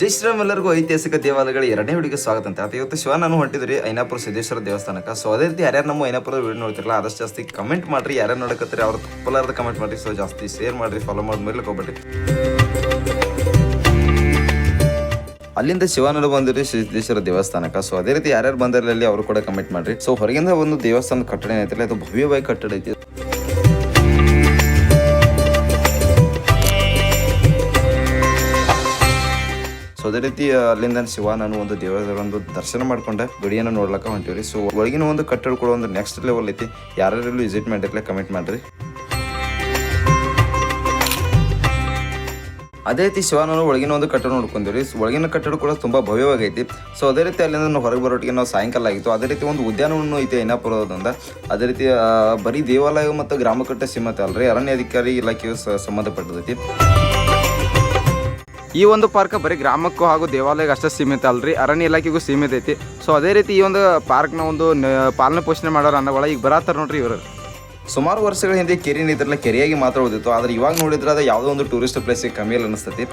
ಜೈ ಶ್ರೀರಾಮ್ ಎಲ್ಲರಿಗೂ ಐತಿಹಾಸಿಕ ದೇವಾಲಯಗಳ ಎರಡನೇ ಹುಡುಗಿ ಸ್ವಾಗತ ಅಂತ. ಆತ ಇವತ್ತು ಶಿವ ನಾನು ಹೊಂಟಿದ್ರಿ, ಐನಾಪುರ ಸಿದ್ದೇಶ್ವರ ದೇವಸ್ಥಾನಕ್ಕೆ. ಸೊ ಅದೇ ರೀತಿ ಯಾರ್ಯಾರು ನಮ್ಮ ಐನಾಪುರ ವಿಡಿಯೋ ನೋಡ್ತಿರಲ್ಲ ಆದಷ್ಟು ಜಾಸ್ತಿ ಕಮೆಂಟ್ ಮಾಡ್ರಿ. ಯಾರ್ಯಾರು ನೋಡಕತ್ತೀರಿ, ಅವ್ರ ತಪ್ಪಲಾರ್ದ ಕಮೆಂಟ್ ಮಾಡಿ ಸೊ ಜಾಸ್ತಿ ಶೇರ್ ಮಾಡಿರಿ ಫಾಲೋ ಮಾಡಿ ಮೇಲೆ ಹೋಗ್ಬೇಡ್ರಿ. ಅಲ್ಲಿಂದ ಶಿವನಡು ಬಂದಿರಿ ಸಿದ್ದೇಶ್ವರ ದೇವಸ್ಥಾನಕ್ಕೆ. ಸೊ ಅದೇ ರೀತಿ ಯಾರ್ಯಾರು ಬಂದಿರಲಿ ಅವರು ಕೂಡ ಕಮೆಂಟ್ ಮಾಡ್ರಿ. ಸೊ ಹೊರಗಿಂದ ಒಂದು ದೇವಸ್ಥಾನದ ಕಟ್ಟಡ ಏನೈತಿಲ್ಲ, ಅದು ಭವ್ಯವಾಗಿ ಕಟ್ಟಡ ಐತಿ. ಅದೇ ರೀತಿ ಅಲ್ಲಿಂದ ಶಿವ ಒಂದು ದೇವರ ಒಂದು ದರ್ಶನ ಮಾಡ್ಕೊಂಡೆ. ಗಡಿಯನ್ನು ನೋಡ್ಲಕ್ಕ ಹೊಂಟಿವ್ರಿ. ಸೊ ಒಳಗಿನ ಒಂದು ಕಟ್ಟಡ ಕೂಡ ಒಂದು ನೆಕ್ಸ್ಟ್ ಲೆವೆಲ್ ಐತಿ. ಯಾರ್ಯಾರು ವಿಸಿಟ್ ಮಾಡಿರ್ಲಿ ಕಮೆಂಟ್ ಮಾಡ್ರಿ. ಅದೇ ರೀತಿ ಶಿವಾನವರು ಒಳಗಿನ ಒಂದು ಕಟ್ಟಡ ನೋಡ್ಕೊಂಡಿವ್ರಿ. ಒಳಗಿನ ಕಟ್ಟಡ ಕೂಡ ತುಂಬಾ ಭವ್ಯವಾಗೈತಿ. ಸೊ ಅದೇ ರೀತಿ ಅಲ್ಲಿಂದ ಹೊರಗೆ ಬರೋಟಿಗೆ ನಾವು ಸಾಯಂಕಾಲ ಆಗಿತ್ತು. ಅದೇ ರೀತಿ ಒಂದು ಉದ್ಯಾನವನ ಐತಿ ಐನಾಪುರದಿಂದ. ಅದೇ ರೀತಿ ಬರೀ ದೇವಾಲಯ ಮತ್ತು ಗ್ರಾಮ ಕಟ್ಟ ಸೀಮತೆ ಅಲ್ರಿ. ಅರಣ್ಯ ಅಧಿಕಾರಿ ಇಲಾಖೆಯು ಸಂಬಂಧಪಟ್ಟದೈತಿ. ಈ ಒಂದು ಪಾರ್ಕ್ ಬರೀ ಗ್ರಾಮಕ್ಕೂ ಹಾಗೂ ದೇವಾಲಯಕ್ಕೆ ಅಷ್ಟೇ ಸೀಮಿತ ಅಲ್ರಿ. ಅರಣ್ಯ ಇಲಾಖೆಗೂ ಸೀಮಿತ ಐತಿ. ಸೊ ಅದೇ ರೀತಿ ಈ ಒಂದು ಪಾರ್ಕ್ನ ಒಂದು ಪಾಲನೆ ಪೋಷಣೆ ಮಾಡೋರು ಅನ್ನಗಳ ಈಗ ಬರತ್ತಾರ ನೋಡ್ರಿ ಇವರು. ಸುಮಾರು ವರ್ಷಗಳ ಹಿಂದೆ ಕೆರೆ ನೀತಿರಲ್ಲ ಕೆರೆಯಾಗಿ ಮಾತ್ರ ಉಳಿದಿತ್ತು. ಆದ್ರೆ ಇವಾಗ ನೋಡಿದ್ರೆ ಅದು ಯಾವುದೋ ಒಂದು ಟೂರಿಸ್ಟ್ ಪ್ಲೇಸಿಗೆ ಕಮ್ಮಿ ಇಲ್ಲ ಅನಿಸ್ತತಿ.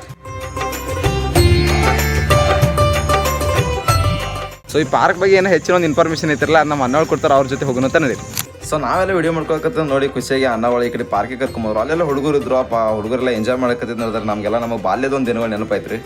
ಸೊ ಈ ಪಾರ್ಕ್ ಬಗ್ಗೆ ಏನೋ ಹೆಚ್ಚಿನ ಒಂದು ಇನ್ಫಾರ್ಮೇಷನ್ ಐತಿರಲ್ಲ ಅದನ್ನ ನಮ್ಮ ಅಣ್ಣಗಳು ಕೊಡ್ತಾರೆ, ಅವ್ರ ಜೊತೆ ಹೋಗೋಣ ನಡೀರಿ ಸೊ ನಾವೆಲ್ಲ ವಿಡಿಯೋ ಮಾಡ್ಕೊಳಕತ್ತ ನೋಡಿ, ಖುಷಿಯಾಗಿ ಅನ್ನ ಒಳಗೆ ಈ ಕಡೆ ಪಾರ್ಕಿಗೆ ಕರ್ಕೊಂಬಂದ್ರು ಅಲ್ಲೆಲ್ಲ ಹುಡುಗರು ಇದ್ರು, ಅಪ್ಪ, ಹುಡುಗರೆಲ್ಲ ಎಂಜಾಯ್ ಮಾಡಕತ್ತಿದ್ ನಮಗೆಲ್ಲ ನಮ್ಮ ಬಾಲ್ಯದ ಒಂದು ದಿನಗಳು ನೆನಪಾಯ್ತ್ರಿ.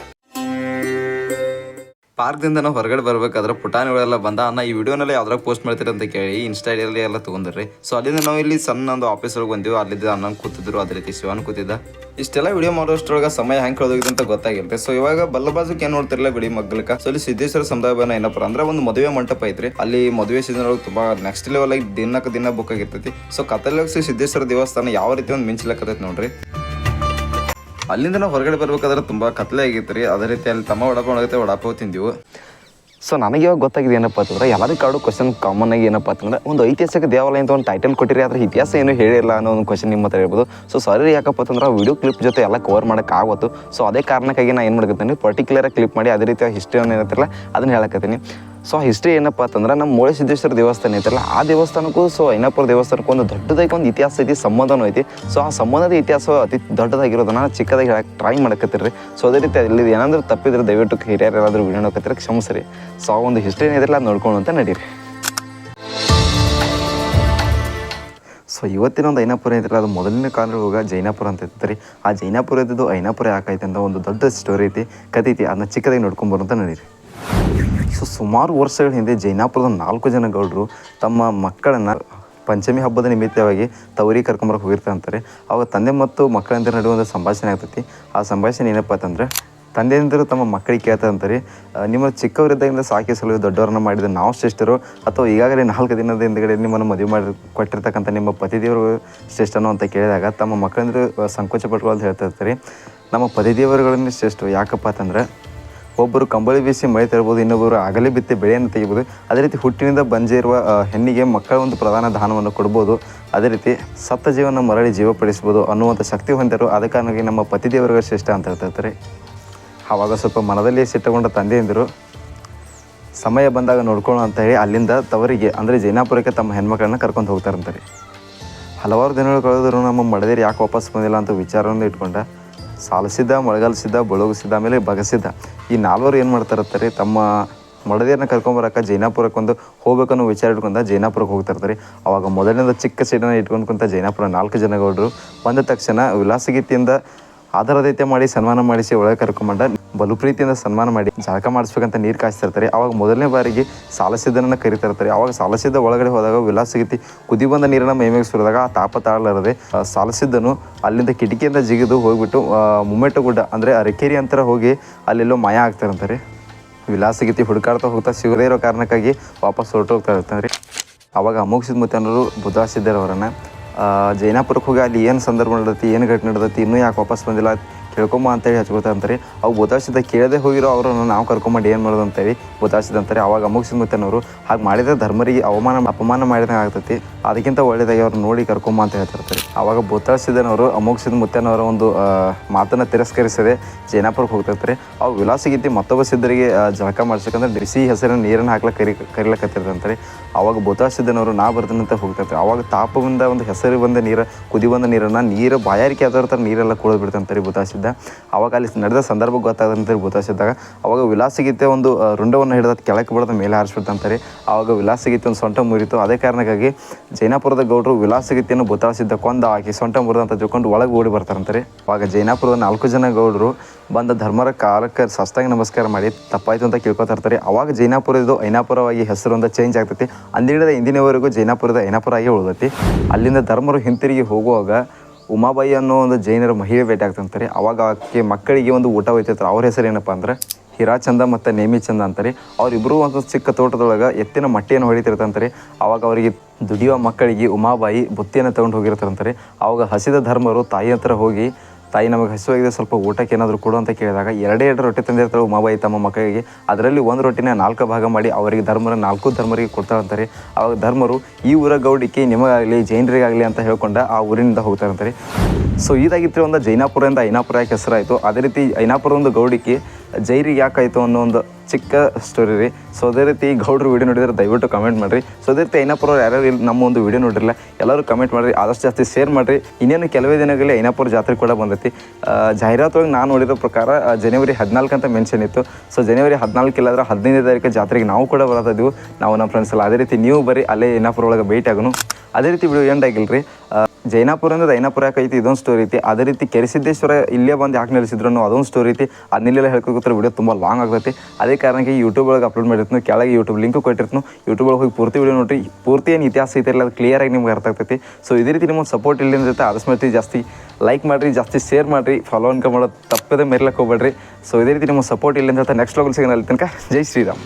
ಪಾರ್ಕ್ದಿಂದ ನಾವು ಹೊರಗಡೆ ಬರ್ಬೇಕಾದ್ರೆ ಪುಟಾಣಿಗಳೆಲ್ಲ ಬಂದ. ನಾ ಈ ವಿಡಿಯೋನಲ್ಲಿ ಯಾವ್ದ್ರಾಗ ಪೋಸ್ಟ್ ಮಾಡ್ತೀರಿ ಅಂತ ಕೇಳಿ ಇನ್ಸ್ಟಾಗ್ರಾಮ್ ಐಡಿಯಲ್ಲಿ ಎಲ್ಲ ತೊಗೊಂಡ್ರಿ ಸೊ ಅಲ್ಲಿಂದ ನಾವು ಇಲ್ಲಿ ಸಣ್ಣ ಒಂದು ಆಫೀಸ್ ಒಳಗೆ ಬಂದಿವಿ. ಅಲ್ಲಿದ್ದ ಅಣ್ಣ ಕೂತಿದ್ರು. ಅದೇ ರೀತಿ ಶಿವನ್ ಕೂತಿದ್ದ. ಇಷ್ಟೆಲ್ಲ ವಿಡಿಯೋ ಮಾಡೋಷ್ಟ್ರೊಳಗೆ ಸಮಯ ಹೆಂಗೆ ಕಳೆದೋಗಿದೆ ಅಂತ ಗೊತ್ತಾಗಿರುತ್ತೆ ಸೊ ಇವಾಗ ಬಲ್ಲಬಾಜುಕ್ ಏನ್ ನೋಡ್ತಿರಲ್ಲ ಗುಡಿ ಮಗ್ಲಕ್ಕ ಸೊ ಇಲ್ಲಿ ಸಿದ್ದೇಶ್ವರ ಸಮುದಾಯ ಭವನ ಏನಪ್ಪ ಅಂದ್ರೆ ಒಂದು ಮದುವೆ ಮಂಟಪ ಐತ್ರಿ. ಅಲ್ಲಿ ಮದುವೆ ಸೀಸನ್ ಒಳಗೆ ತುಂಬಾ ನೆಕ್ಸ್ಟ್ ಲೆವೆಲ್ ಆಗಿ ದಿನಕ್ಕೆ ದಿನ ಬುಕ್ ಆಗಿರ್ತೈತಿ. ಸೊ ಕತ್ತಲಕ್ಷಿ ಸಿದ್ದೇಶ್ವರ ದೇವಸ್ಥಾನ ಯಾವ ರೀತಿ ಒಂದು ಮಿಂಚ್ಲಕ್ಕತೈತಿ ನೋಡ್ರಿ. ಅಲ್ಲಿಂದ ನಾವು ಹೊರಗಡೆ ಬರ್ಬೇಕಾದ್ರೆ ತುಂಬಾ ಕತ್ಲೆ ಆಗಿತ್ತು ರೀ. ಅದೇ ರೀತಿ ಅಲ್ಲಿ ತಮ್ಮ ವಡಾಪಾವ್ ಆಗತ್ತೆ ವಡಾಪಾವ್ ತಿಂದಿವು. ಸೊ ನನಗೆ ಇವಾಗ ಗೊತ್ತಾಗಿದೆ ಏನಪ್ಪ ಅಂತಂದ್ರೆ ಎಲ್ಲರಿಗೂ ಕಾಡು ಕ್ವಶನ್ ಕಾಮನ್ ಆಗಿ ಏನಪ್ಪ ಅಂತಂದ್ರೆ, ಒಂದು ಐತಿಹಾಸಿಕ ದೇವಾಲಯ ಅಂತ ಒಂದು ಟೈಟಲ್ ಕೊಟ್ಟಿರಿ ಅದ್ರ ಇತಿಹಾಸ ಏನು ಹೇಳಿಲ್ಲ ಅನ್ನೋ ಒಂದು ಕ್ವಶನ್ ನಿಮ್ಮ ಹತ್ರ ಹೇಳ್ಬೋದು. ಸೊ ಸಾರಿ ಯಾಕಪ್ಪ ಅಂತಂದ್ರೆ ವಿಡಿಯೋ ಕ್ಲಿಪ್ ಜೊತೆ ಎಲ್ಲ ಕವರ್ ಮಾಡೋಕೆ ಆಗುತ್ತೆ. ಸೊ ಅದೇ ಕಾರಣಕ್ಕಾಗಿ ನಾನು ಏನು ಮಾಡ್ಕೊತೀನಿ ಪರ್ಟಿಕ್ಯುಲರ್ ಕ್ಲಿಪ್ ಮಾಡಿ, ಅದೇ ರೀತಿ ಹಿಸ್ಟ್ರಿ ಏನಿರುತ್ತಲ್ಲ ಅದನ್ನ ಹೇಳಕತ್ತೀನಿ. ಸೊ ಹಿಸ್ಟ್ರಿ ಏನಪ್ಪ ಅಂತಂದ್ರೆ ನಮ್ಮ ಮೂಳೆ ಸಿದ್ದೇಶ್ವರ ದೇವಸ್ಥಾನ ಐತಲ್ಲ, ಆ ದೇವಸ್ಥಾನಕ್ಕೂ ಸೊ ಐನಾಪುರ ದೇವಸ್ಥಾನಕ್ಕೂ ಒಂದು ದೊಡ್ಡದಾಗಿ ಒಂದು ಇತಿಹಾಸ ಐತಿ, ಸಂಬಂಧನೂ ಐತಿ. ಸೊ ಆ ಸಂಬಂಧದ ಇತಿಹಾಸ ಅತಿ ದೊಡ್ಡದಾಗಿರೋದನ್ನ ನಾನು ಚಿಕ್ಕದಾಗಿ ಹೇಳಕ್ಕೆ ಟ್ರೈ ಮಾಡಕತ್ತೀರಿ ಸೊ ಅದೇ ರೀತಿ ಅಲ್ಲಿ ಏನಾದರೂ ತಪ್ಪಿದ್ರೆ ದಯವಿಟ್ಟು ಹಿರಿಯರು ಯಾರಾದರೂ ವಿಡಿಯೋ ನೋಡಕತ್ತೀರ, ಕ್ಷಮಿಸ್ರಿ. ಸೊ ಆ ಒಂದು ಹಿಸ್ಟ್ರಿ ಏನಿದೆಲ್ಲ ನೋಡ್ಕೊಂಡು ಅಂತ ನಡೀರಿ. ಸೊ ಇವತ್ತಿನ ಒಂದು ಐನಾಪುರ ಐತಿ ಅದು ಮೊದಲನೇ ಹೋಗ ಜೈನಾಪುರ ಅಂತ ಇರ್ತದೆ ರೀ. ಆ ಜೈನಾಪುರ ಇದ್ದು ಐನಾಪುರ ಯಾಕೈತೆ ಅಂತ ಒಂದು ದೊಡ್ಡ ಸ್ಟೋರಿ ಐತಿ ಕತೈತಿ ಅದನ್ನ ಚಿಕ್ಕದಾಗಿ ನೋಡ್ಕೊಂಡು ಬರುವಂತ ನಡೀರಿ. ಸೊ ಸುಮಾರು ವರ್ಷಗಳ ಹಿಂದೆ ಜೈನಾಪುರದ ನಾಲ್ಕು ಜನ ಗೌಡರು ತಮ್ಮ ಮಕ್ಕಳನ್ನು ಪಂಚಮಿ ಹಬ್ಬದ ನಿಮಿತ್ತವಾಗಿ ತವರಿ ಕರ್ಕೊಂಬರಕ್ಕೆ ಹೋಗಿರ್ತಾರೆ ಅಂತಾರೆ. ಅವಾಗ ತಂದೆ ಮತ್ತು ಮಕ್ಕಳಿಂದ ನಡುವೆ ಒಂದು ಸಂಭಾಷಣೆ ಆಗ್ತೈತಿ. ಆ ಸಂಭಾಷಣೆ ಏನಪ್ಪ ಅಂತಂದರೆ, ತಂದೆಯಂದರು ತಮ್ಮ ಮಕ್ಕಳಿಗೆ ಕೇಳ್ತಾರೆ ಅಂತಾರೆ ನಿಮ್ಮ ಚಿಕ್ಕವರಿದ್ದಾಗಿಂದ ಸಾಕಿ ಸಲುವಾಗಿ ದೊಡ್ಡವರನ್ನ ಮಾಡಿದ ನಾವು ಶ್ರೇಷ್ಠರು ಅಥವಾ ಈಗಾಗಲೇ ನಾಲ್ಕು ದಿನದ ಹಿಂದ್ಗಡೆ ನಿಮ್ಮನ್ನು ಮದುವೆ ಮಾಡಿ ಕೊಟ್ಟಿರ್ತಕ್ಕಂಥ ನಿಮ್ಮ ಪತಿದೇವರು ಶ್ರೇಷ್ಠನು ಅಂತ ಕೇಳಿದಾಗ ತಮ್ಮ ಮಕ್ಕಳಂದ್ರೆ ಸಂಕೋಚ ಪಟ್ಕೊಳ್ಳೋದು ಹೇಳ್ತಾ ಇರ್ತಾರೆ. ನಮ್ಮ ಪತಿದೇವರುಗಳನ್ನೇ ಶ್ರೇಷ್ಠ ಯಾಕಪ್ಪ ಅಂತಂದ್ರೆ ಒಬ್ಬರು ಕಂಬಳಿ ಬೀಸಿ ಮಳೆ ತರಬಹುದು, ಇನ್ನೊಬ್ಬರು ಆಗಲೇ ಬಿತ್ತಿ ಬೆಳೆಯನ್ನು ತೆಗಿಬೋದು ಅದೇ ರೀತಿ ಹುಟ್ಟಿನಿಂದ ಬಂಜೆ ಇರುವ ಹೆಣ್ಣಿಗೆ ಮಕ್ಕಳ ಒಂದು ಪ್ರಧಾನ ದಾನವನ್ನು ಕೊಡ್ಬೋದು. ಅದೇ ರೀತಿ ಸತ್ತ ಜೀವನ ಮರಳಿ ಜೀವಪಡಿಸ್ಬೋದು ಅನ್ನುವಂಥ ಶಕ್ತಿ ಹೊಂದಿರು ಆದ ಕಾರಣಕ್ಕೆ ನಮ್ಮ ಪತಿದೇವರುಗಳು ಶ್ರೇಷ್ಠ ಅಂತ ಹೇಳ್ತಿರ್ತಾರೆ ಆವಾಗ ಸ್ವಲ್ಪ ಮನದಲ್ಲಿ ಸಿಟ್ಟುಕೊಂಡ ತಂದೆಯಂದರು, ಸಮಯ ಬಂದಾಗ ನೋಡ್ಕೊಳ್ಳೋ ಅಂತ ಹೇಳಿ ಅಲ್ಲಿಂದ ತವರಿಗೆ, ಅಂದರೆ ಜೈನಾಪುರಕ್ಕೆ ತಮ್ಮ ಹೆಣ್ಮಕ್ಳನ್ನ ಕರ್ಕೊಂಡು ಹೋಗ್ತಾರಂತಾರೆ. ಹಲವಾರು ದಿನಗಳು ಕಳೆದರೂ ನಮ್ಮ ಮಡದೇರಿ ಯಾಕೆ ವಾಪಸ್ ಬಂದಿಲ್ಲ ಅಂತ ವಿಚಾರವನ್ನು ಇಟ್ಕೊಂಡ ಸಾಲಸಿದ್ದ ಮಳೆಗಾಲಸಿದ್ದ ಬಳಗಿಸಿದ್ದ ಆಮೇಲೆ ಬಗಸಿದ್ದ ಈ ನಾಲ್ವರು ಏನು ಮಾಡ್ತಾರತ್ತಾರೆ ತಮ್ಮ ಮಡದಿಯರನ್ನ ಕರ್ಕೊಂಬರಕ್ಕೆ ಜೈನಾಪುರಕ್ಕೆ ಒಂದು ಹೋಗ್ಬೇಕನ್ನೋ ವಿಚಾರ ಇಟ್ಕೊಂತ ಜೈನಾಪುರಕ್ಕೆ ಹೋಗ್ತಿರ್ತಾರೆ ಅವಾಗ ಮೊದಲಿನಿಂದ ಚಿಕ್ಕ ಸೀಟನ್ನು ಇಟ್ಕೊಂಡ್ಕೊಂತ ಜೈನಾಪುರ ನಾಲ್ಕು ಜನ ಬಂದ ತಕ್ಷಣ ವಿಲಾಸಗೀತೆಯಿಂದ ಆಧಾರದೈತೆ ಮಾಡಿ ಸನ್ಮಾನ ಮಾಡಿಸಿ ಒಳಗೆ ಕರ್ಕೊಂಬಂಡ ಬಲು ಪ್ರೀತಿಯಿಂದ ಸನ್ಮಾನ ಮಾಡಿ ಜಳಕ ಮಾಡಿಸ್ಬೇಕಂತ ನೀರು ಕಾಯಿಸ್ತಿರ್ತಾರೆ. ಅವಾಗ ಮೊದಲನೇ ಬಾರಿಗೆ ಸಾಲಸಿದ್ದನನ್ನು ಕರಿತಿರ್ತಾರೆ. ಅವಾಗ ಸಾಲಸಿದ್ದ ಒಳಗಡೆ ಹೋದಾಗ ವಿಲಾಸಗೀತಿ ಕುದಿ ಬಂದ ನೀರನ್ನು ಮೈಮೇಗೆ ಸುರಿದಾಗ ಆ ತಾಪ ತಾಳಲಾರದೆ ಸಾಲಸಿದ್ದನು ಅಲ್ಲಿಂದ ಕಿಟಕಿಯಿಂದ ಜಿಗಿದು ಹೋಗಿಬಿಟ್ಟು ಗುಡ್ಡ ಅಂದರೆ ಅರಕೇರಿ ಅಂತರ ಹೋಗಿ ಅಲ್ಲೆಲ್ಲೋ ಮಾಯ ಆಗ್ತಾರಂತಾರೆ. ವಿಲಾಸಗೀತಿ ಹುಡುಕಾಡ್ತಾ ಹೋಗ್ತಾ ಸಿಗದೇ ಇರೋ ಕಾರಣಕ್ಕಾಗಿ ವಾಪಸ್ ಹೊರಟೋಗ್ತಾ ಇರ್ತಾರೆ ಅವಾಗ ಅಮೋಘ ಮುತ್ತನರು ಬುದ್ಧಾಸಿದ್ದರವರನ್ನು ಜೈನಾಪುರಕ್ಕೆ ಹೋಗಿ ಅಲ್ಲಿ ಏನು ಸಂದರ್ಭ ನಡೆದೈತಿ, ಏನು ಘಟನೆ ನಡೆದೈತಿ, ಇನ್ನೂ ಯಾಕೆ ವಾಪಸ್ ಬಂದಿಲ್ಲ ಕೇಳ್ಕೊಂಬ ಅಂತೇಳಿ ಹಚ್ಕೊಳ್ತಾರೆ ಅಂತಾರೆ ಅವು ಬುಧಾಸಿದ ಕೇಳದೆ ಹೋಗಿರೋ ಅವರನ್ನು ನಾವು ಕರ್ಕೊಂಬಂಡು ಏನು ಮಾಡೋದು ಅಂತೇಳಿ ಬುಧಾಸಿದ ಅಂತಾರೆ. ಅವಾಗ ಅಮೋಘ ಮುತ್ತೆನವರು ಹಾಗೆ ಮಾಡಿದ್ರೆ ಧರ್ಮರಿಗೆ ಅವಮಾನ, ಅಪಮಾನ ಮಾಡಿದಂಗೆ ಆಗ್ತೈತಿ. ಅದಕ್ಕಿಂತ ಒಳ್ಳೆಯದಾಗಿ ಅವ್ರು ನೋಡಿ ಕರ್ಕೊಂಬ ಅಂತ ಹೇಳ್ತಿರ್ತಾರೆ ಅವಾಗ ಬುತ್ತಾಸಿದನವರು ಅಮೋಘ ಮುತ್ತೆನವರ ಒಂದು ಮಾತನ್ನು ತಿರಸ್ಕರಿಸದೆ ಜೈನಾಪುರಕ್ಕೆ ಹೋಗ್ತಿರ್ತಾರೆ ಅವು ವಿಲಾಸಗೀತಿ ಮತ್ತೊಬ್ಬ ಸಿದ್ಧರಿಗೆ ಜಳಕ ಮಾಡಿಸ್ಕಂದ್ರೆ ಬಿಸಿ ಹೆಸರಿನ ನೀರನ್ನು ಹಾಕ್ಲಕ್ಕೆ ಕರಿ ಕರಿಲಕತ್ತಿರ್ತಾರೆ ಅವಾಗ ಬುತ್ತಾಸಿದ್ದನವರು ನಾ ಬರ್ತೀನಂತ ಹೋಗ್ತಿರ್ತಾರೆ ಅವಾಗ ತಾಪದಿಂದ ಒಂದು ಹೆಸರು ಬಂದ ನೀರು, ಕುದಿ ಬಂದ ನೀರನ್ನು ನೀರು ಬಾಯಾರಿಕೆ ಆದವ್ರ ನೀರೆಲ್ಲ ಕುಡಿದು ಬಿಡ್ತಂತಾರೆ ಅವಾಗ ಅಲ್ಲಿ ನಡೆದ ಸಂದರ್ಭ ಗೊತ್ತಾದಂತ ಭೂತಾಯಿಸಿದ್ದಾಗ ಅವಾಗ ವಿಲಾಸಗೀತೆ ಒಂದು ರುಂಡವನ್ನು ಹಿಡಿದ ಕೆಳಕ್ಕೆ ಬಿಡದ ಮೇಲೆ ಹಾರಿಸ್ಬಿಡ್ತಂತಾರೆ ಆವಾಗ ವಿಲಾಸಗೀತೆ ಒಂದು ಸೊಂಟ ಮುರಿತು ಅದೇ ಕಾರಣಕ್ಕಾಗಿ ಜೈನಾಪುರದ ಗೌಡರು ವಿಲಾಸಗೀತೆಯನ್ನು ಭೂತಾಯಿಸಿದ್ದ ಕೊಂದ ಹಾಕಿ ಸೊಂಟ ಮುರಿದ ಅಂತ ತಿಳ್ಕೊಂಡು ಒಳಗೆ ಓಡಿ ಬರ್ತಾರಂತಾರೆ ಆವಾಗ ಜೈನಾಪುರದ ನಾಲ್ಕು ಜನ ಗೌಡರು ಬಂದ ಧರ್ಮರ ಕಾಲಕ್ಕೆ ಸಸ್ತಾಗ ನಮಸ್ಕಾರ ಮಾಡಿ ತಪ್ಪಾಯ್ತು ಅಂತ ಕೇಳ್ಕೊತಾ ಇರ್ತಾರೆ ಅವಾಗ ಜೈನಾಪುರದ್ದು ಐನಾಪುರವಾಗಿ ಹೆಸರು ಅಂತ ಚೇಂಜ್ ಆಗ್ತೈತಿ. ಅಂದಿನಿಂದ ಇಂದಿನವರೆಗೂ ಜೈನಾಪುರದ ಐನಾಪುರ ಆಗಿ ಉಳಿದೈತಿ. ಅಲ್ಲಿಂದ ಧರ್ಮರು ಹಿಂತಿರುಗಿ ಹೋಗುವಾಗ ಉಮಾಬಾಯಿ ಅನ್ನೋ ಒಂದು ಜೈನರ ಮಹಿಳೆ ಭೇಟಿ ಆಗ್ತಂತಾರೆ ಅವಾಗ ಆಕೆ ಮಕ್ಕಳಿಗೆ ಒಂದು ಊಟ ಹೋಯ್ತಿರ್ತಾರೆ ಅವ್ರ ಹೆಸರು ಏನಪ್ಪ ಅಂದ್ರೆ ಹಿರಾಚಂದ ಮತ್ತು ನೇಮಿಚಂದ ಅಂತಾರೆ. ಅವರಿಬ್ಬರು ಒಂದು ಚಿಕ್ಕ ತೋಟದೊಳಗೆ ಎತ್ತಿನ ಮಟ್ಟಿಯನ್ನು ಹೊಡಿತಿರ್ತಂತಾರೆ ಅವಾಗ ಅವರಿಗೆ ದುಡಿಯುವ ಮಕ್ಕಳಿಗೆ ಉಮಾಬಾಯಿ ಬುತ್ತಿಯನ್ನು ತಗೊಂಡು ಹೋಗಿರ್ತಾರಂತಾರೆ. ಅವಾಗ ಹಸಿದ ಧರ್ಮರು ತಾಯಿ ಹತ್ರ ಹೋಗಿ ತಾಯಿ ನಮಗೆ ಹಸಿವಾಗಿದೆ ಸ್ವಲ್ಪ ಊಟಕ್ಕೆ ಏನಾದರೂ ಕೊಡು ಅಂತ ಕೇಳಿದಾಗ ಎರಡೇ ಎರಡು ರೊಟ್ಟಿ ತಂದಿರ್ತಾಳೆ ಉಮಾಬಾಯಿ ತಮ್ಮ ಮಕ್ಕಳಿಗೆ. ಅದರಲ್ಲಿ ಒಂದು ರೊಟ್ಟಿನ ನಾಲ್ಕು ಭಾಗ ಮಾಡಿ ಅವರಿಗೆ ಧರ್ಮರ ನಾಲ್ಕು ಧರ್ಮರಿಗೆ ಕೊಡ್ತಾರಂತಾರೆ. ಆವಾಗ ಧರ್ಮರು ಈ ಊರ ಗೌಡಿಕೆ ನಿಮಗಾಗಲಿ, ಜೈನರಿಗಾಗಲಿ ಅಂತ ಹೇಳ್ಕೊಂಡ ಆ ಊರಿನಿಂದ ಹೋಗ್ತಾರಂತಾರೆ. ಸೊ ಇದಾಗಿತ್ತು ಒಂದು ಜೈನಾಪುರದಿಂದ ಐನಾಪುರ ಯಾಕೆ ಹೆಸರಾಯಿತು? ಅದೇ ರೀತಿ ಐನಾಪುರ ಒಂದು ಗೌಡಿಕೆ ಜೈರಿಗೆ ಯಾಕಾಯಿತು ಅನ್ನೋ ಒಂದು ಚಿಕ್ಕ ಸ್ಟೋರಿ ರೀ. ಸೊ ಅದೇ ರೀತಿ ಗೌಡ್ರು ವಿಡಿಯೋ ನೋಡಿದ್ರೆ ದಯವಿಟ್ಟು ಕಮೆಂಟ್ ಮಾಡಿರಿ. ಸೊ ಅದೇ ರೀತಿ ಐನಾಪುರ ಯಾರ್ಯಾರು ಇಲ್ಲಿ, ನಮ್ಮ ಒಂದು ವಿಡಿಯೋ ನೋಡಿರಲ್ಲ, ಎಲ್ಲರೂ ಕಮೆಂಟ್ ಮಾಡಿರಿ, ಆದಷ್ಟು ಜಾಸ್ತಿ ಶೇರ್ ಮಾಡಿರಿ. ಇನ್ನೇನು ಕೆಲವೇ ದಿನಗಳಲ್ಲಿ ಐನಾಪುರ ಜಾತ್ರೆ ಕೂಡ ಬಂದೈತಿ. ಜಾಹೀರಾತೊಳಗೆ ನಾನು ನೋಡಿರೋ ಪ್ರಕಾರ ಜನವರಿ ಹದಿನಾಲ್ಕು ಅಂತ ಮೆನ್ಷನ್ ಇತ್ತು. ಸೊ ಜನವರಿ ಹದಿನಾಲ್ಕು ಇಲ್ಲಾದ್ರೆ ಹದಿನೈದನೇ ತಾರೀಕು ಜಾತ್ರೆಗೆ ನಾವು ಕೂಡ ಬರೋದಿದ್ವು ನಾವು ನಮ್ಮ ಫ್ರೆಂಡ್ಸ್ ಎಲ್ಲ. ಅದೇ ರೀತಿ ನೀವು ಬರೀ ಅಲ್ಲೇ ಐನಾಪುರ ಒಳಗೆ ಭೇಟಿ ಆಗೋನು ಅದೇ ರೀತಿ ವಿಡಿಯೋ ಎಂಡ್ ಆಗಿಲ್ಲ ರೀ ಜೈನಾಪುರ ಅಂದ್ರೆ ಐನಾಪುರ ಯಾಕೈತಿ ಇದೊಂದು ಸ್ಟೋರಿ ಐತಿ. ಅದೇ ರೀತಿ ಕೆರೆಸಿದ್ದೇಶ್ವರ ಇಲ್ಲೇ ಬಂದು ಯಾಕೆ ನಿಲ್ಲಿಸಿದ್ರು ಅದೊಂದು ಸ್ಟೋರಿ ಐತಿ. ಅದನ್ನೆಲ್ಲ ಹೇಳ್ಕೊತಾರೆ ವಿಡಿಯೋ ತುಂಬ ಲಾಂಗ್ ಆಗ್ತೈತಿ. ಅದೇ ಕಾರಣಕ್ಕೆ ಯೂಟ್ಯೂಬ್ ಒಳಗೆ ಅಪ್ಲೋಡ್ ಮಾಡಿರ್ತೀನಿ ಕೆಳಗೆ ಯೂಟ್ಯೂಬ್ ಲಿಂಕ್ ಕೊಟ್ಟಿರ್ತೀನಿ ಯೂಟ್ಯೂಬ್ ಒಳಗೆ ಹೋಗಿ ಪೂರ್ತಿ ವಿಡಿಯೋ ನೋಡಿರಿ. ಪೂರ್ತಿ ಏನು ಇತಿಹಾಸ ಐತೆ ಅದು ಕ್ಲಿಯರ್ ಆಗಿ ನಿಮ್ಗೆ ಅರ್ಥ ಆಗ್ತೈತಿ. ಸೊ ಇದೇ ರೀತಿ ನಿಮ್ಮ ಸಪೋರ್ಟ್ ಇಲ್ಲಿಂದ ಜೊತೆ ಆದಷ್ಟು ಜಾಸ್ತಿ ಲೈಕ್ ಮಾಡಿರಿ, ಜಾಸ್ತಿ ಶೇರ್ ಮಾಡಿರಿ ಫಾಲೋ ಅನ್ಕ ಮಾಡೋದು ತಪ್ಪದೆ ಮೇರ್ಲಕ್ಕೆ ಹೋಗ್ಬೇಡ್ರಿ. ಸೊ ಇದೇ ರೀತಿ ನಿಮ್ಮ ಸಪೋರ್ಟ್ ಇಲ್ಲಿಂದ ಅಂತ ನೆಕ್ಸ್ಟ್ ಲೋಗಲ್ ಸಿಗೋಣ. ತನಕ ಜೈ ಶ್ರೀರಾಮ್.